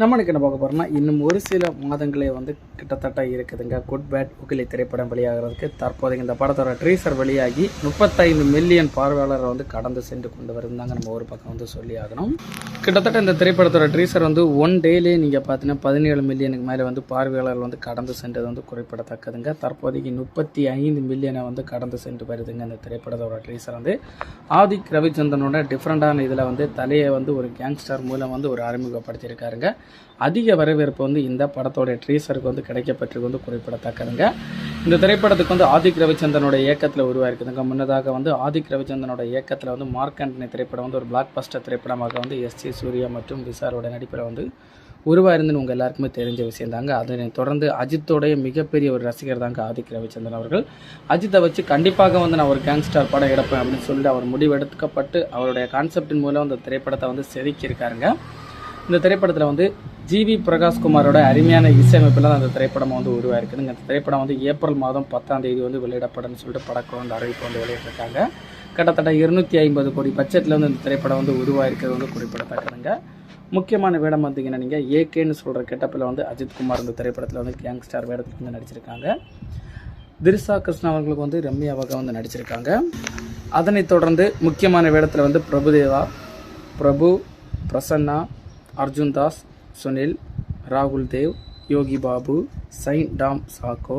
நம்மளுக்கு என்ன பார்க்க போகிறோம்னா இன்னும் ஒரு சில மாதங்களே வந்து கிட்டத்தட்ட இருக்குதுங்க. குட் பேட் உகிலி திரைப்படம் வெளியாகிறதுக்கு தற்போதைக்கு இந்த படத்தோட ட்ரீசர் வெளியாகி முப்பத்தைந்து மில்லியன் பார்வையாளரை வந்து கடந்து சென்று கொண்டு வருந்தாங்க நம்ம ஒரு பக்கம் வந்து சொல்லி ஆகணும். கிட்டத்தட்ட இந்த திரைப்படத்தோட ட்ரீசர் வந்து ஒன் டேலேயே நீங்கள் பார்த்தீங்கன்னா பதினேழு மில்லியனுக்கு மேலே வந்து பார்வையாளர் வந்து கடந்து சென்றது வந்து குறிப்பிடத்தக்கதுங்க. தற்போதைக்கு முப்பத்தி ஐந்து மில்லியனை வந்து கடந்து சென்று வருதுங்க இந்த திரைப்படத்தோட ட்ரீசர் வந்து. ஆதிக் ரவிச்சந்திரனோட டிஃப்ரெண்டான இதில் வந்து தலையை வந்து ஒரு கேங்ஸ்டர் மூலம் வந்து ஒரு அறிமுகப்படுத்தியிருக்காருங்க. அதிக வரவேற்பு வந்து இந்த படத்தோட ட்ரீசருக்கு வந்து கிடைக்கப்பட்டிருக்கு வந்து குறிப்பிடத்தக்கதுங்க. இந்த திரைப்படத்துக்கு வந்து ஆதிக் ரவிச்சந்திரனோட இயக்கத்தில் உருவாயிருக்குதுங்க. முன்னதாக வந்து ஆதிக் ரவிச்சந்திரனோட இயக்கத்தில் வந்து மார்க் ஆண்டனி திரைப்படம் வந்து ஒரு பிளாக் பஸ்டர் திரைப்படமாக வந்து எஸ் ஜி சூர்யா மற்றும் விசாரோட நடிப்பில் வந்து உருவாயிருந்துன்னு உங்கள் எல்லாருக்குமே தெரிஞ்ச விஷயம் தாங்க அதனை தொடர்ந்து அஜித்தோடைய மிகப்பெரிய ஒரு ரசிகர் தாங்க ஆதிக் ரவிச்சந்திரன் அவர்கள். அஜித்தை வச்சு கண்டிப்பாக வந்து நான் ஒரு கேங்ஸ்டர் படம் எடுப்பேன் அப்படின்னு சொல்லிட்டு அவர் முடிவெடுக்கப்பட்டு அவருடைய கான்செப்டின் மூலம் அந்த திரைப்படத்தை வந்து செதுக்கியிருக்காருங்க. இந்த திரைப்படத்தில் வந்து ஜிவி பிரகாஷ்குமாரோட அருமையான இசையமைப்பில் தான் அந்த திரைப்படம் வந்து உருவாயிருக்குதுங்க. இந்த திரைப்படம் வந்து ஏப்ரல் மாதம் பத்தாம் தேதி வந்து வெளியிடப்படும்னு சொல்லிட்டு படக்கம் வந்து அறிவிப்பு வந்து வெளியிட்டிருக்காங்க. கிட்டத்தட்ட இருநூற்றி ஐம்பது கோடி பட்ஜெட்டில் வந்து இந்த திரைப்படம் வந்து உருவாயிருக்கிறது வந்து குறிப்பிடத்தக்கதுங்க. முக்கியமான வேடம் பார்த்தீங்கன்னா நீங்கள் ஏகேன்னு சொல்கிற கெட்டப்பில் வந்து அஜித் குமார் இந்த திரைப்படத்தில் வந்து கேங்ஸ்டார் வேடத்தில் வந்து நடிச்சிருக்காங்க. திரிசா கிருஷ்ணா அவர்களுக்கு வந்து ரம்யாவாக வந்து நடிச்சிருக்காங்க. அதனைத் தொடர்ந்து முக்கியமான வேடத்தில் வந்து பிரபுதேவா பிரபு பிரசன்னா அர்ஜுன் தாஸ் சுனில் ராகுல் தேவ் யோகி பாபு சைன் டாம் சாக்கோ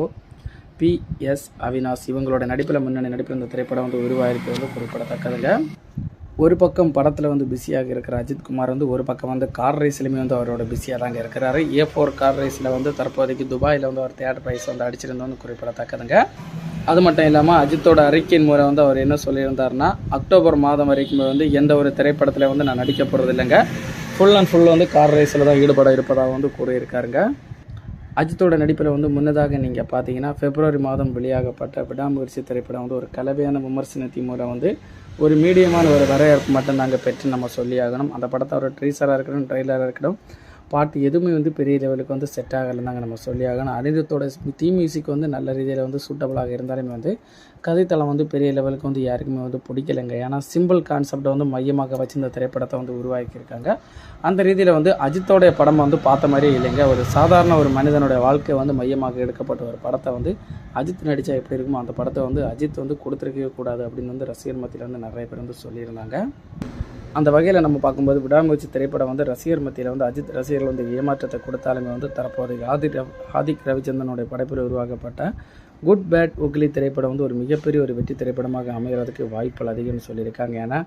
பி எஸ் அவினாஷ். இவங்களோட நடிப்பில் முன்னணி நடிப்பில் இந்த திரைப்படம் வந்து உருவாயிருக்கு வந்து குறிப்பிடத்தக்கதுங்க. ஒரு பக்கம் படத்தில் வந்து பிஸியாக இருக்கிற அஜித் குமார் வந்து ஒரு பக்கம் வந்து கார் ரேஸ்லையுமே வந்து அவரோட பிஸியாக தாங்க இருக்கிறாரு. ஏ ஃபோர் கார் ரேஸில் வந்து தற்போதைக்கு துபாயில் வந்து அவர் தேர்ட் ப்ரைஸ் வந்து அடிச்சிருந்தோம் குறிப்பிடத்தக்கதுங்க. அது மட்டும் இல்லாமல் அஜித்தோட அறிக்கையின் மூலம் வந்து அவர் என்ன சொல்லியிருந்தாருன்னா அக்டோபர் மாதம் வரைக்குமே வந்து எந்த ஒரு திரைப்படத்தில் வந்து நான் நடிக்க போகிறது இல்லைங்க ஃபுல் அண்ட் ஃபுல் வந்து கார் ரேஸில் தான் ஈடுபட இருப்பதாக வந்து கூறியிருக்காருங்க. அஜித்தோட நடிப்பில் வந்து முன்னதாக நீங்கள் பார்த்தீங்கன்னா பிப்ரவரி மாதம் வெளியாகப்பட்ட விடாமுயற்சி திரைப்படம் வந்து ஒரு கலவையான விமர்சனத்தின் மூலம் வந்து ஒரு மீடியமான ஒரு வரவேற்பு மட்டும் நாங்கள் பெற்று நம்ம சொல்லி ஆகணும் அந்த ஒரு ட்ரீசராக இருக்கட்டும் ட்ரெய்லராக இருக்கட்டும் பாட்டு எதுவுமே வந்து பெரிய லெவலுக்கு வந்து செட் ஆகலைன்னு தாங்க நம்ம சொல்லி ஆகணும். அனிருத்தோட தீ மியூசிக் வந்து நல்ல ரீதியில் வந்து சூட்டபுளாக இருந்தாலுமே வந்து கதைத்தளம் வந்து பெரிய லெவலுக்கு வந்து யாருக்குமே வந்து பிடிக்கலைங்க. ஏன்னா சிம்பிள் கான்செப்டை வந்து மையமாக வச்சு இந்த திரைப்படத்தை வந்து உருவாக்கியிருக்காங்க. அந்த ரீதியில் வந்து அஜித்தோடைய படம் வந்து பார்த்த மாதிரியே இல்லைங்க. ஒரு சாதாரண ஒரு மனிதனுடைய வாழ்க்கை வந்து மையமாக எடுக்கப்பட்ட ஒரு படத்தை வந்து அஜித் நடித்தா எப்படி இருக்குமோ அந்த படத்தை வந்து அஜித் வந்து கொடுத்துருக்கவே கூடாது அப்படின்னு வந்து ரசிகர் மத்தியில் வந்து நிறைய பேர் வந்து சொல்லியிருந்தாங்க. அந்த வகையில் நம்ம பார்க்கும்போது விடாமுயற்சி திரைப்படம் வந்து ரசிகர் மத்தியில் வந்து அஜித் ரசிகர்கள் வந்து ஏமாற்றத்தை கொடுத்தாலுமே வந்து தற்போதைய ஆதிக் ஆதிக் ரவிச்சந்திரனுடைய படைப்பில் உருவாக்கப்பட்ட குட் பேட் உக்லி திரைப்படம் வந்து ஒரு மிகப்பெரிய ஒரு வெற்றி திரைப்படமாக அமைகிறதுக்கு வாய்ப்புகள் அதிகம்னு சொல்லியிருக்காங்க. ஏன்னா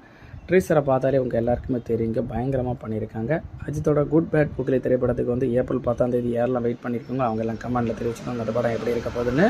ட்ரீசரை பார்த்தாலே உங்கள் எல்லாருக்குமே தெரியுங்க பயங்கரமாக பண்ணியிருக்காங்க. அஜித்தோட குட் பேட் உக்லி திரைப்படத்துக்கு வந்து ஏப்ரல் பத்தாம் தேதி யாரெல்லாம் வெயிட் பண்ணியிருக்காங்க அவங்க எல்லாம் கமெண்ட்டில் தெரிவிச்சுக்கோங்க. அந்த படம் எப்படி இருக்க போகுதுன்னு